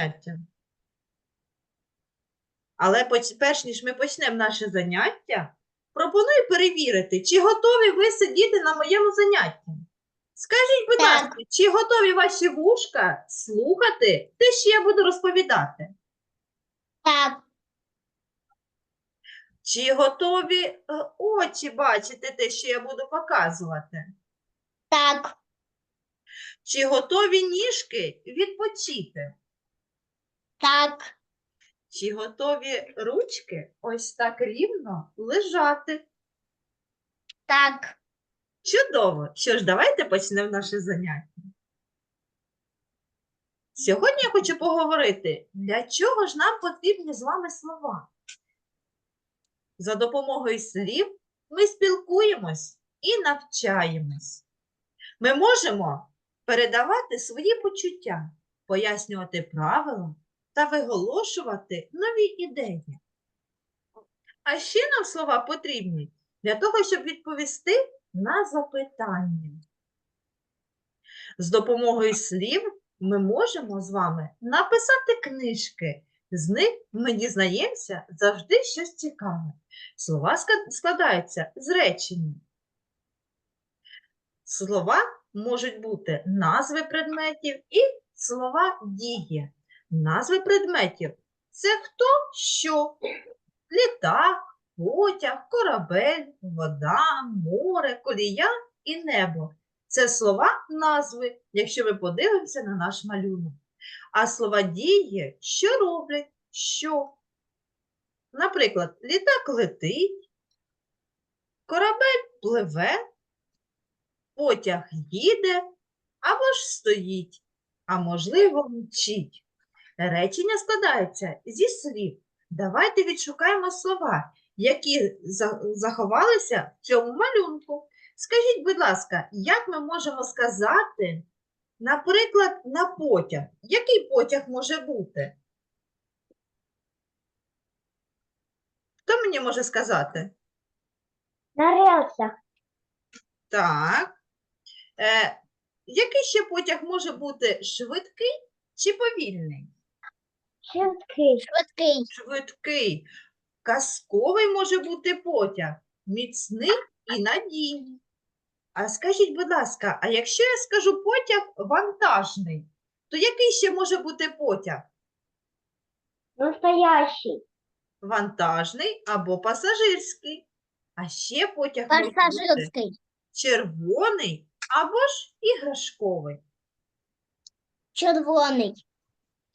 заняття. Але перш ніж ми почнемо наше заняття, пропоную перевірити, чи готові ви сидіти на моєму занятті. Скажіть, будь Так. ласка, чи готові ваші вушка слухати те, що я буду розповідати? Так, Чи готові е, очі бачити те, що я буду показувати? так, Чи готові ніжки відпочити? Так, Чи готові ручки ось так рівно лежати? так. Чудово! Що ж, давайте почнемо наше заняття. Сьогодні я хочу поговорити, для чого ж нам потрібні з вами слова. За допомогою слів ми спілкуємось і навчаємось. Ми можемо передавати свої почуття, пояснювати правила та виголошувати нові ідеї. А ще нам слова потрібні для того, щоб відповісти на запитання. З допомогою слів ми можемо з вами написати книжки. З них ми дізнаємося завжди щось цікаве. Слова складаються з речення. Слова можуть бути назви предметів і слова дії. Назви предметів це хто що? Літак, потяг, корабель, вода, море, колія і небо. Це слова назви, якщо ми подивимося на наш малюнок. А слова дії, що роблять, що. Наприклад, літак летить, корабель пливе, потяг їде або ж стоїть, а можливо мчить. Речення складаються зі слів. Давайте відшукаємо слова, які заховалися в цьому малюнку. Скажіть, будь ласка, як ми можемо сказати, наприклад, на потяг? Який потяг може бути? Хто мені може сказати? На рельсах. Так. Е, який ще потяг може бути швидкий чи повільний? Швидкий. Швидкий. Швидкий. Казковий може бути потяг, міцний і надійний. А скажіть, будь ласка, а якщо я скажу потяг вантажний, то який ще може бути потяг? Настоящий. Вантажний або пасажирський. А ще потяг може бути Пасажирський. червоний або ж іграшковий. Червоний.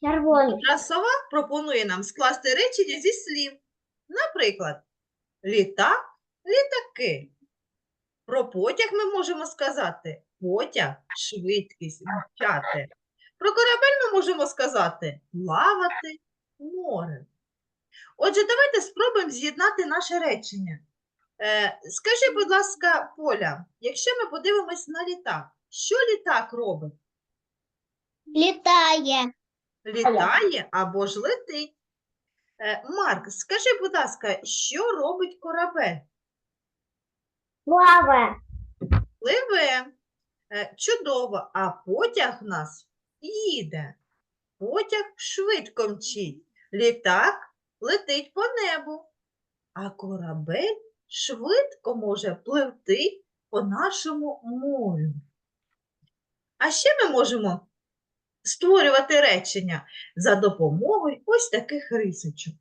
Червоний. Красова пропонує нам скласти речення зі слів. Наприклад, літак, літаки. Про потяг ми можемо сказати потяг, швидкість, мчати. Про корабель ми можемо сказати плавати, море. Отже, давайте спробуємо з'єднати наше речення. Е, скажи, будь ласка, Поля, якщо ми подивимось на літак, що літак робить? Літає. Літає або ж летить. Е, Марк, скажи, будь ласка, що робить корабель? Плаває. Пливе. Е, Чудово, а потяг в нас їде. Потяг швидко мчить. Літак летить по небу, а корабель швидко може пливти по нашому морю. А ще ми можемо створювати речення за допомогою ось таких рисочок.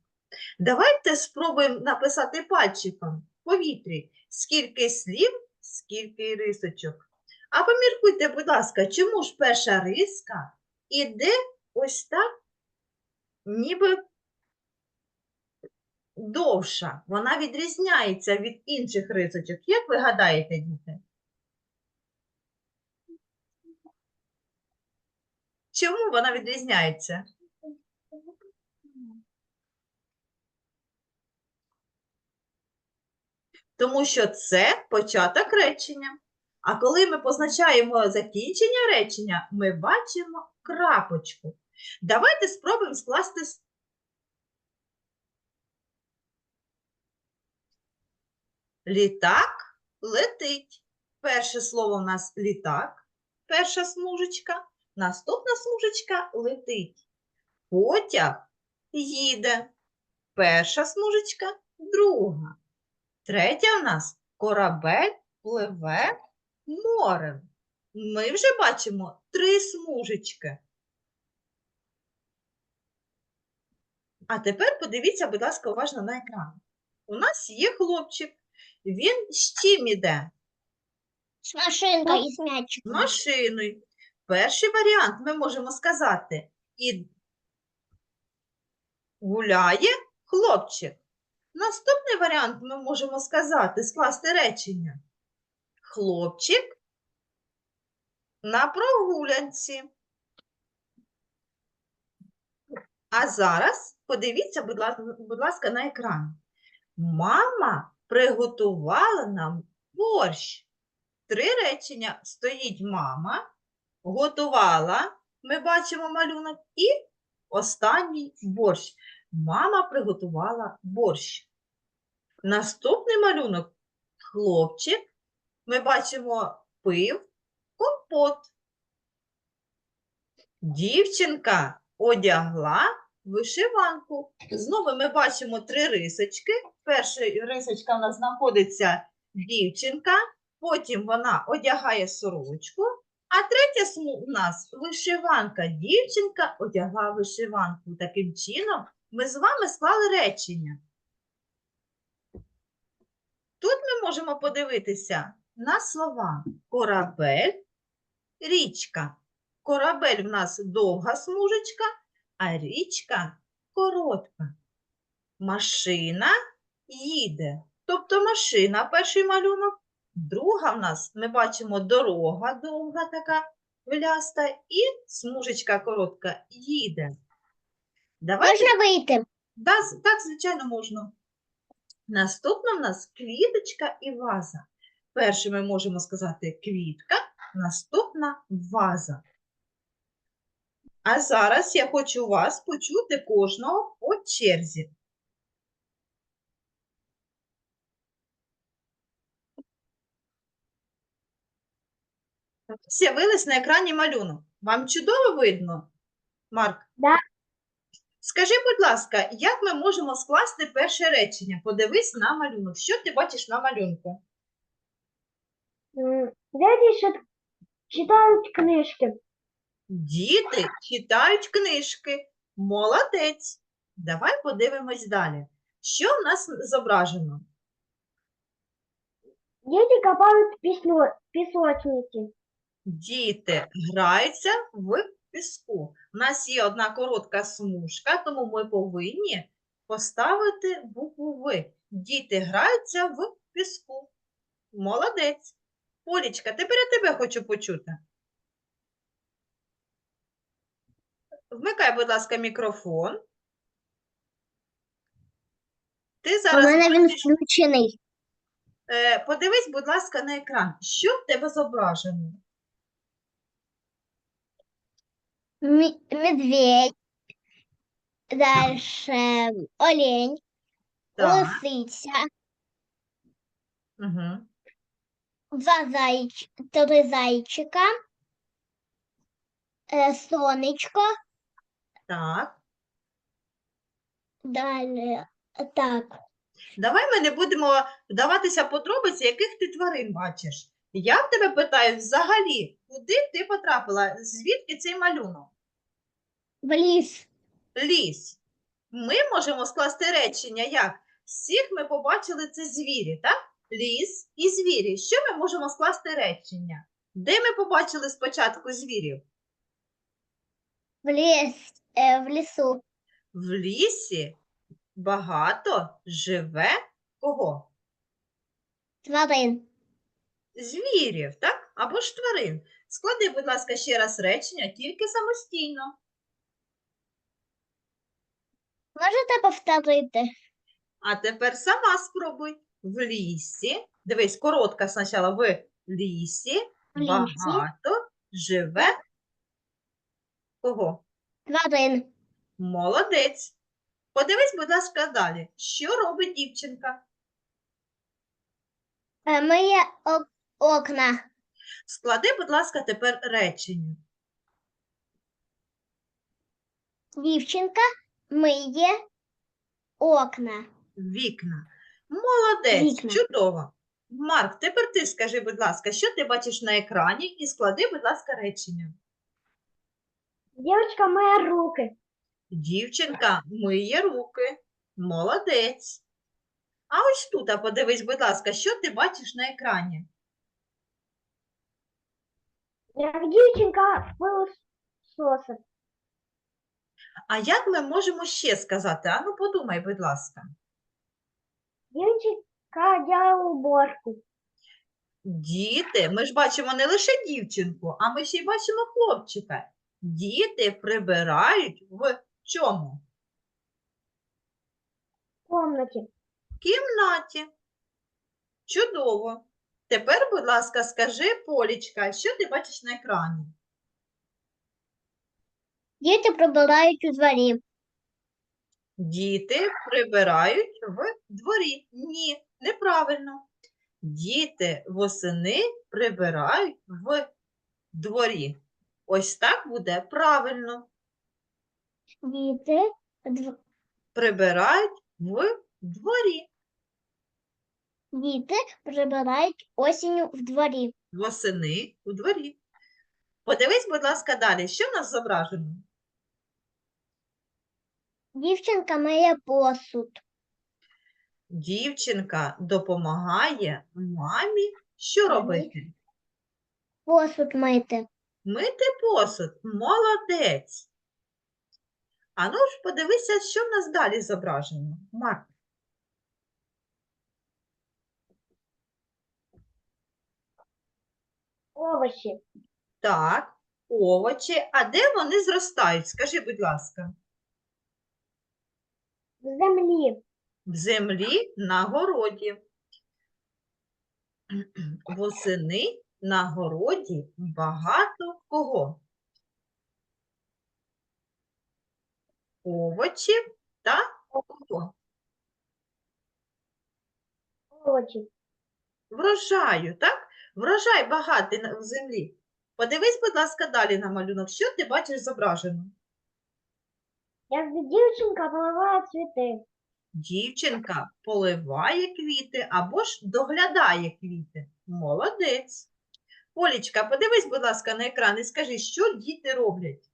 Давайте спробуємо написати пальчиком в повітрі, скільки слів, скільки рисочок. А поміркуйте, будь ласка, чому ж перша риска іде ось так, ніби довша. Вона відрізняється від інших рисочок. Як ви гадаєте, діти? Чому вона відрізняється? Тому що це початок речення. А коли ми позначаємо закінчення речення, ми бачимо крапочку. Давайте спробуємо скласти. Літак летить. Перше слово у нас літак, перша смужечка, наступна смужечка летить. Потяг їде. Перша смужечка, друга. Третя в нас корабель пливе морем. Ми вже бачимо три смужечки. А тепер подивіться, будь ласка, уважно на екран. У нас є хлопчик. Він з чим іде? С машинкой и с мячиком. Машиною. Перший варіант ми можемо сказати і гуляє хлопчик. Наступний варіант ми можемо сказати, скласти речення. Хлопчик на прогулянці. А зараз подивіться, будь ласка, будь ласка, на екран. Мама приготувала нам борщ. Три речення. Стоїть мама, готувала, ми бачимо малюнок, і останній борщ. Мама приготувала борщ. Наступний малюнок хлопчик. Ми бачимо пив компот. Дівчинка одягла вишиванку. Знову ми бачимо три рисочки. Перша рисочка в нас знаходиться дівчинка, потім вона одягає сорочку, а третя у нас вишиванка. Дівчинка одягла вишиванку. Таким чином ми з вами склали речення. Тут ми можемо подивитися на слова корабель, річка. Корабель в нас довга смужечка, а річка коротка. Машина їде. Тобто машина перший малюнок. Друга в нас ми бачимо дорога довга така вляста і смужечка коротка їде. Давайте Можно выйти? Да, так, звичайно, можна. Наступна в нас квіточка і ваза. Перше ми можемо сказати квітка, наступна ваза. А зараз я хочу вас почути кожного по черзі. З'явились на екрані малюнок. Вам чудово видно, Марк? Да. Скажи, будь ласка, як ми можемо скласти перше речення? Подивись на малюнок. Що ти бачиш на малюнку? Дяді читають книжки. Діти читають книжки. Молодець. Давай подивимось далі. Що в нас зображено? Діти копають пісочниці. Діти граються в піску. У нас є одна коротка смужка, тому ми повинні поставити букву В. Діти граються в піску. Молодець. Полічка, тепер я тебе хочу почути. Вмикай, будь ласка, мікрофон. Ти зараз. У мене він включений. е, подивись, будь ласка, на екран. Що в тебе зображено? Медведь. Дальше олень, Так. лисиця, Угу. два зайч... три зайчика, е, сонечко, Так. далі так. Давай ми не будемо вдаватися в подробиці, яких ти тварин бачиш. Я в тебе питаю взагалі, куди ти потрапила? Звідки цей малюнок? В ліс. Ліс. Ми можемо скласти речення як? Всіх ми побачили це звірі, так? Ліс і звірі. Що ми можемо скласти речення? Де ми побачили спочатку звірів? В ліс, е, в лісу. В лісі багато живе кого? Тварин. Звірів, так? Або ж тварин. Склади, будь ласка, ще раз речення, тільки самостійно. Можете повторити? А тепер сама спробуй. В лісі. Дивись, коротка спочатку. В лісі В лісі. багато живе кого? Тварин. Молодець. Подивись, будь ласка, далі. Що робить дівчинка? Е, Миє ок- окна. Склади, будь ласка, тепер речення. Дівчинка миє окна. Вікна. Молодець, Вікна. чудово. Марк, тепер ти скажи, будь ласка, що ти бачиш на екрані і склади, будь ласка, речення. Дівчинка миє руки. Дівчинка миє руки. Молодець. А ось тут, а подивись, будь ласка, що ти бачиш на екрані? Як дівчинка пилососить. А як ми можемо ще сказати? Ану, подумай, будь ласка. Дівчинка робить уборку. Діти, ми ж бачимо не лише дівчинку, а ми ще й бачимо хлопчика. Діти прибирають в чому? В комнаті. В кімнаті. Чудово. Тепер, будь ласка, скажи, Полічка, що ти бачиш на екрані? Діти прибирають у дворі. Діти прибирають в дворі. Ні, неправильно. Діти восени прибирають в дворі. Ось так буде правильно. Діти дв- Прибирають в дворі. Діти прибирають осінню в дворі. Восени у дворі. Подивись, будь ласка, далі. Що в нас зображено? Дівчинка миє посуд. Дівчинка допомагає мамі що робити? Посуд мити. Мити посуд. Молодець. А ну ж подивися, що в нас далі зображено. Марк. Овочі. Так, овочі. А де вони зростають? Скажи, будь ласка. В землі. В землі на городі. Восени на городі багато кого? Овочів та кого? Овочі. Врожаю, так? Врожай багатий в землі. Подивись, будь ласка, далі на малюнок. Що ти бачиш зображено? Як дівчинка поливає цвіти. Дівчинка поливає квіти або ж доглядає квіти. Молодець. Олічка, подивись, будь ласка, на екран і скажи, що діти роблять?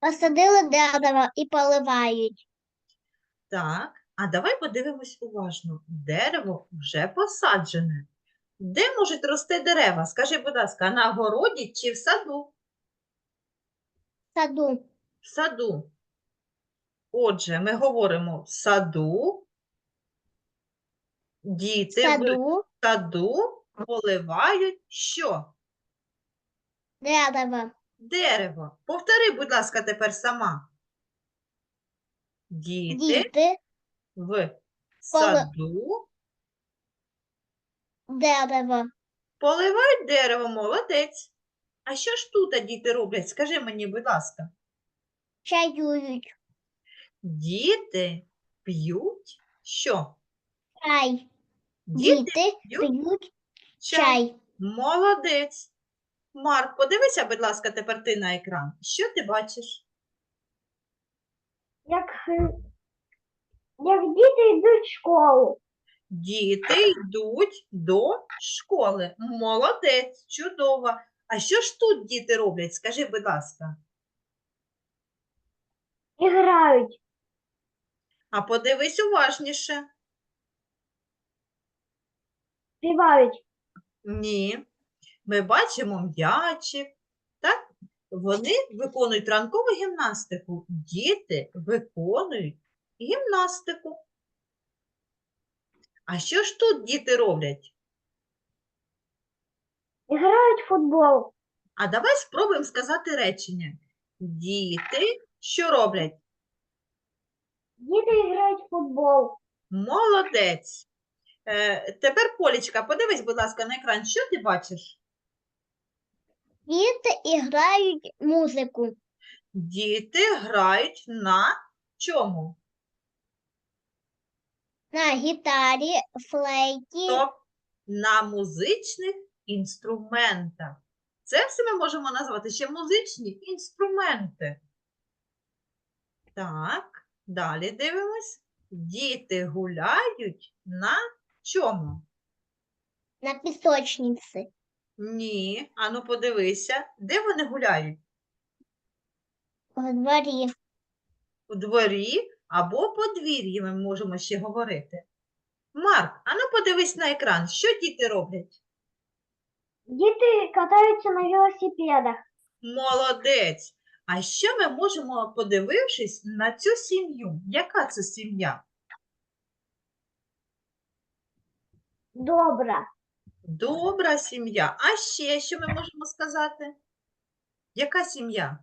Посадили дерево і поливають. Так, а давай подивимось уважно. Дерево вже посаджене. Де можуть рости дерева? Скажи, будь ласка, на городі чи в саду? В саду. В саду. Отже, ми говоримо в саду. В Діти в саду саду поливають що? дерево. Дерево. Повтори, будь ласка, тепер сама. Діти Діти в саду дерево. поливають дерево, молодець. А що ж тут діти роблять? Скажи мені, будь ласка. Чаюють. Діти п'ють що? Чай. Діти Діти п'ють п'ють чай. чай. Молодець. Марк, подивися, будь ласка, тепер ти на екран. Що ти бачиш? Як, як діти йдуть в школу. Діти йдуть до школи. Молодець, чудово. А що ж тут діти роблять? Скажи, будь ласка. І грають. А подивись уважніше. Співають. Ні. Ми бачимо м'ячик, так? Вони виконують ранкову гімнастику. Діти виконують гімнастику. А що ж тут діти роблять? І грають в футбол. А давай спробуємо сказати речення. Діти що роблять? Діти грають в футбол. Молодець. Е, тепер, Полічка, подивись, будь ласка, на екран. Що ти бачиш? Діти грають музику. Діти грають на чому? На гітарі, флейті, Тобто на музичних інструментах. Це все ми можемо назвати ще музичні інструменти. Так, далі дивимось. Діти гуляють на чому? На песочнице. Ні. Ану, подивися, де вони гуляють? Во дворе. У дворі або подвір'ї ми можемо ще говорити. Марк, ану подивись на екран, що діти роблять? Діти катаються на велосипедах. Молодець. А що ми можемо, подивившись на цю сім'ю? Яка це сім'я? Добре. Добра сім'я. А ще що ми можемо сказати? Яка сім'я?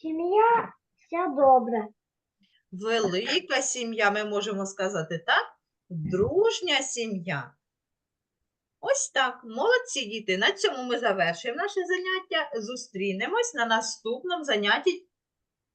Сім'я вся добра. Велика сім'я, ми можемо сказати, так? Дружня сім'я. Ось так. Молодці діти. На цьому ми завершуємо наше заняття. Зустрінемось на наступному занятті